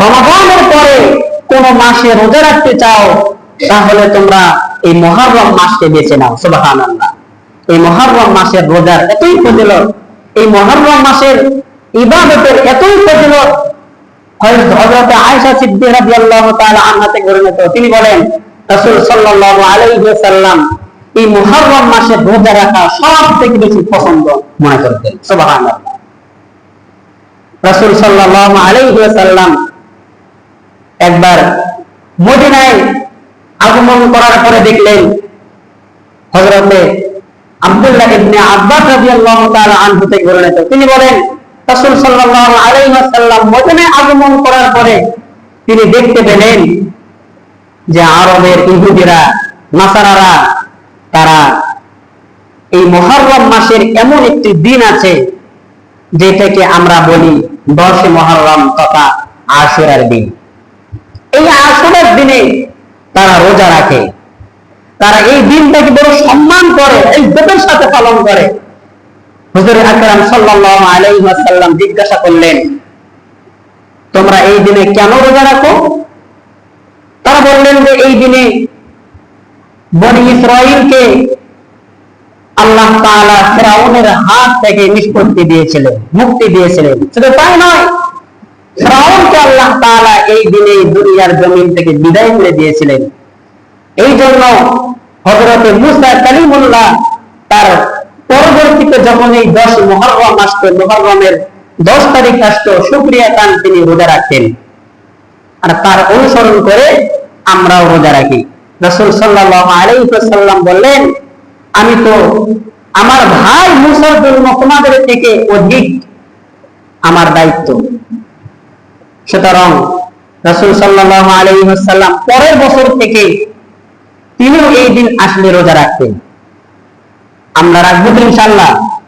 রমাদানের পরে কোন মাসে রোজা রাখতে চাও, তাহলে তোমরা এই মহারম মাসকে বেছে নাও সুবাহান এই মহারম মাসের রোজার এতই ফজিলত, এই মহারম মাসের ইবাদতের এতই ফজিলত। হযরত আয়েশা রাদিয়াল্লাহু তাআলা বর্ণিত, তিনি বলেন, রাসূল সাল্লাল্লাহু আলাইহি ওয়াসাল্লাম এই মুহররম মাসে রোজা রাখা সব থেকে বেশি পছন্দ মনে করতেন, সুবহানাল্লাহ। রাসূল সাল্লাল্লাহু আলাইহি ওয়াসাল্লাম একবার মদিনায় আগমন করার পরে দেখলেন হযরতে আব্দুল্লাহ ইবনে আব্বাস রাদিয়াল্লাহু তাআলা আনহু থেকে বর্ণিত। তিনি বলেন, রাসূল সাল্লাল্লাহু আলাইহি ওয়াসাল্লাম মদিনায় আগমন করার পরে তিনি দেখতে পেলেন যে আরবের ইহুদিরা, নাসারারা, তারা এই মহররম মাসের এমন একটি দিন আছে যেটাকে আমরা বলি দশে মহররম তথা আশুরার দিন। এই আশুরার দিনে তারা রোজা রাখে। তারা এই দিনটাকে বড় সম্মান করে, এই ইজ্জতের সাথে পালন করে। হুজুর আকরাম সাল্লাল্লাহু আলাইহি ওয়াসাল্লাম জিজ্ঞাসা করলেন, তোমরা এই দিনে কেন রোজা রাখো? তারা বললেন যে, এই দিনে বনি ইসরাইলকে আল্লাহ তাআলা ফেরাউনের হাত থেকে নিষ্পত্তি দিয়েছিলেন, মুক্তি দিয়েছিলেন। শুধু তাই নয় ফেরাউনকে আল্লাহ এই দিনে দুনিয়ার জমিন থেকে বিদায় করে দিয়েছিলেন। এই জন্য মুসা কালিমুল্লাহ তার পরবর্তীতে যখন এই আসতো তারিখ আসতো কান তিনি রোজা রাখতেন। আর তার অনুসরণ করে আমরাও রোজা রাখি। রসুল সাল্লাল্লাহু আলাইহি বললেন, আমি তো আমার ভাই মুসার জন্য তোমাদের থেকে অধিক আমার দায়িত্ব। সুতরাং রসুল সাল্লাল্লাহু আলাইহি ওয়াসাল্লাম পরের বছর থেকে তিনিও এই দিন আসলে রোজা রাখতেন। আমরা রাখব তো ইনশাআল্লাহ।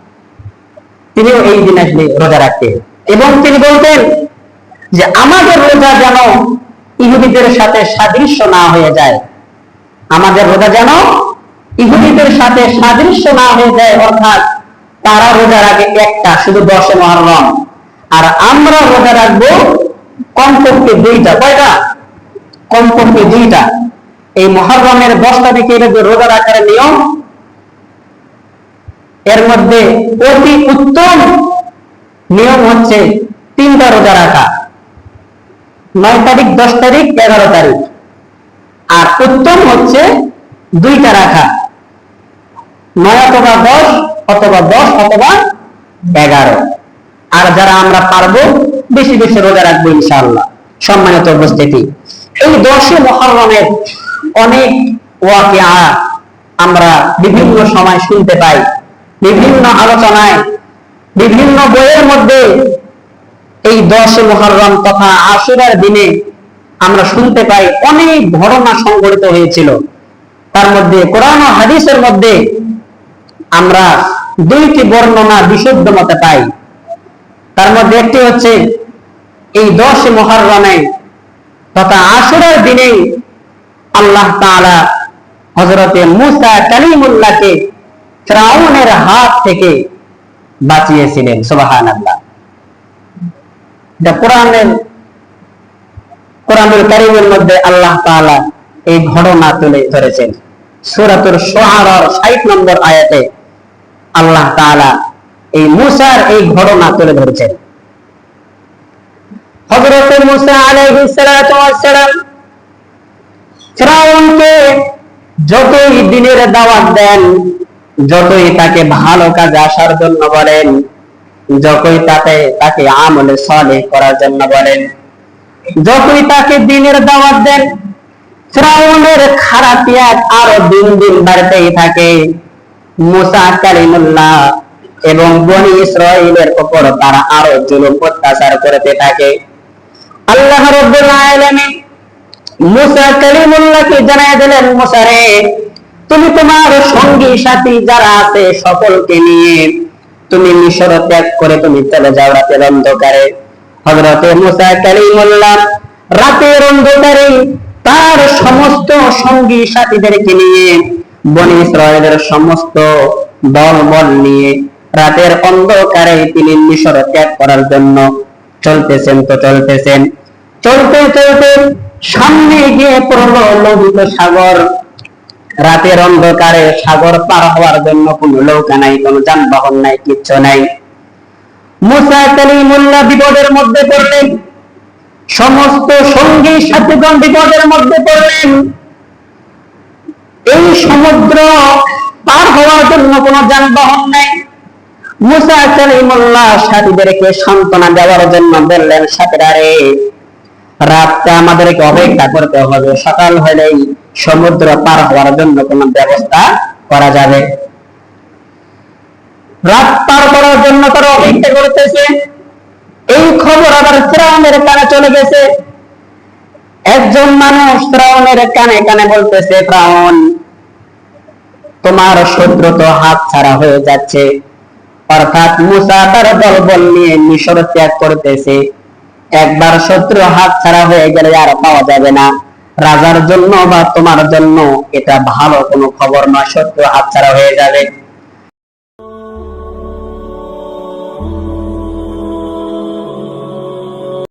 তিনিও এই দিন আসলে রোজা রাখতেন। এবং তিনি বলতেন যে, আমাদের রোজা যেন ইহুদিদের সাথে সাদৃশ্য না হয়ে যায়। আমাদের রোজা যেন ইহুদিদের সাথে সাদৃশ্য না হয়ে যায়। অর্থাৎ তারা রোজা রাখে একটা, শুধু দশে মহরম। আর আমরা রোজা রাখব কমপক্ষে দুইটা, কয়টা? কমপক্ষে দুইটা। এই মহরমের দশ তারিখে এটা যে নিয়ম, এর মধ্যে অতি উত্তম নিয়ম হচ্ছে তিনটা রোজা রাখা। নয় তারিখ, দশ তারিখ, এগারো তারিখ। আর উত্তম হচ্ছে দুইটা রাখা। নয় অথবা দশ অথবা দশ, অথবা এগারো। আর যারা আমরা পারব বেশি বেশি রোজা রাখব ইনশাআল্লাহ। সম্মানিত উপস্থিতি। এই দশে মহরমের অনেক ওয়াকিয়া আমরা বিভিন্ন সময় শুনতে পাই। বিভিন্ন আলোচনায়, বিভিন্ন বইয়ের মধ্যে এই দশে মহরম তথা আশুরার দিনে আমরা শুনতে পাই অনেক ঘটনা সংঘটিত হয়েছিল। তার মধ্যে কোরআন হাদিসের মধ্যে আমরা দুইটি বর্ণনা বিশুদ্ধ মতে পাই। তার মধ্যে একটি হচ্ছে এই দশ মহরমে তথা আশুরার দিনে আল্লাহ হজরতে মুসা কালিমুল্লাহকে ফ্রাউনের হাত থেকে বাঁচিয়েছিলেন, সুবহানাল্লাহ। এটা কোরআনের, কোরআনুল কারিমের মধ্যে আল্লাহ তাআলা এই ঘটনা তুলে ধরেছেন। সূরাতুর শুআরার 60 নম্বর আয়াতে আল্লাহ তাআলা এই মুসার এই ঘটনা তুলে ধরেছেন। হযরত মুসা যতই দিনের দাওয়াত দেন, যতই তাকে ভালো কাজে আসার জন্য বলেন, যতই তাকে আমলে করার জন্য বলেন, যতই তাকে দিনের দাওয়াত দেন খারাপিয়াত আরও দিন দিন বাড়তেই থাকে। মুসা কালিমুল্লাহ এবং বনি ইসরাইলের উপর তারা আরও জুলুম অত্যাচার করতে থাকে। আল্লাহ রব্বুল আলামিন মুসা কালিমুল্লাহকে জানাই দিলেন, মুসা রে, তুমি তোমার সঙ্গী, সাথী যারা আছে সকলকে নিয়ে তুমি মিশর ত্যাগ করে তুমি চলে যাও রাতের অন্ধকারে। হজরতে মুসা কালিমুল্লাহ রাতের অন্ধকারে তার সমস্ত সঙ্গী, সাথীদেরকে নিয়ে বনি ইসরায়েলের সমস্ত দল বল নিয়ে রাতের অন্ধকারে তিনি মিশর ত্যাগ করার জন্য চলতেছেন তো চলতেছেন। চলতে চলতে সামনে গিয়ে পড়ল লোহিত সাগর। রাতের অন্ধকারে সাগর পার হওয়ার জন্য কোনো নৌকা নাই, কোনো যানবাহন নাই, কিচ্ছু নাই। মুসা বিপদের মধ্যে পড়লেন। সমস্ত সঙ্গী সাথীগণ বিপদের মধ্যে পড়লেন। এই সমুদ্র পার হওয়ার জন্য কোনো যানবাহন নাই মুসা কালিমুল্লাহ সাথীদেরকে সান্ত্বনা দেওয়ার জন্য বললেন রাতটা আমাদেরকে অপেক্ষা করতে হবে। সকাল হলেই সমুদ্র পার হওয়ার জন্য ব্যবস্থা করা যাবে। রাত পার করার জন্য তারা অপেক্ষা করতেছে। এই খবর আবার ফ্রাউনের কানে চলে গেছে। একজন মানুষ ফ্রাউনের কানে কানে বলতেছে, ফ্রাউন, তোমার শত্রু তো হাত ছাড়া হয়ে যাচ্ছে। অর্থাৎ মুসা তার দলবল নিয়ে মিশর ত্যাগ করতেছে। একবার শত্রু হাত ছাড়া হয়ে গেলে আর পাওয়া যাবে না। রাজার জন্য বা তোমার জন্য এটা ভালো কোনো খবর নয় শত্রু হাত ছাড়া হয়ে যাবে।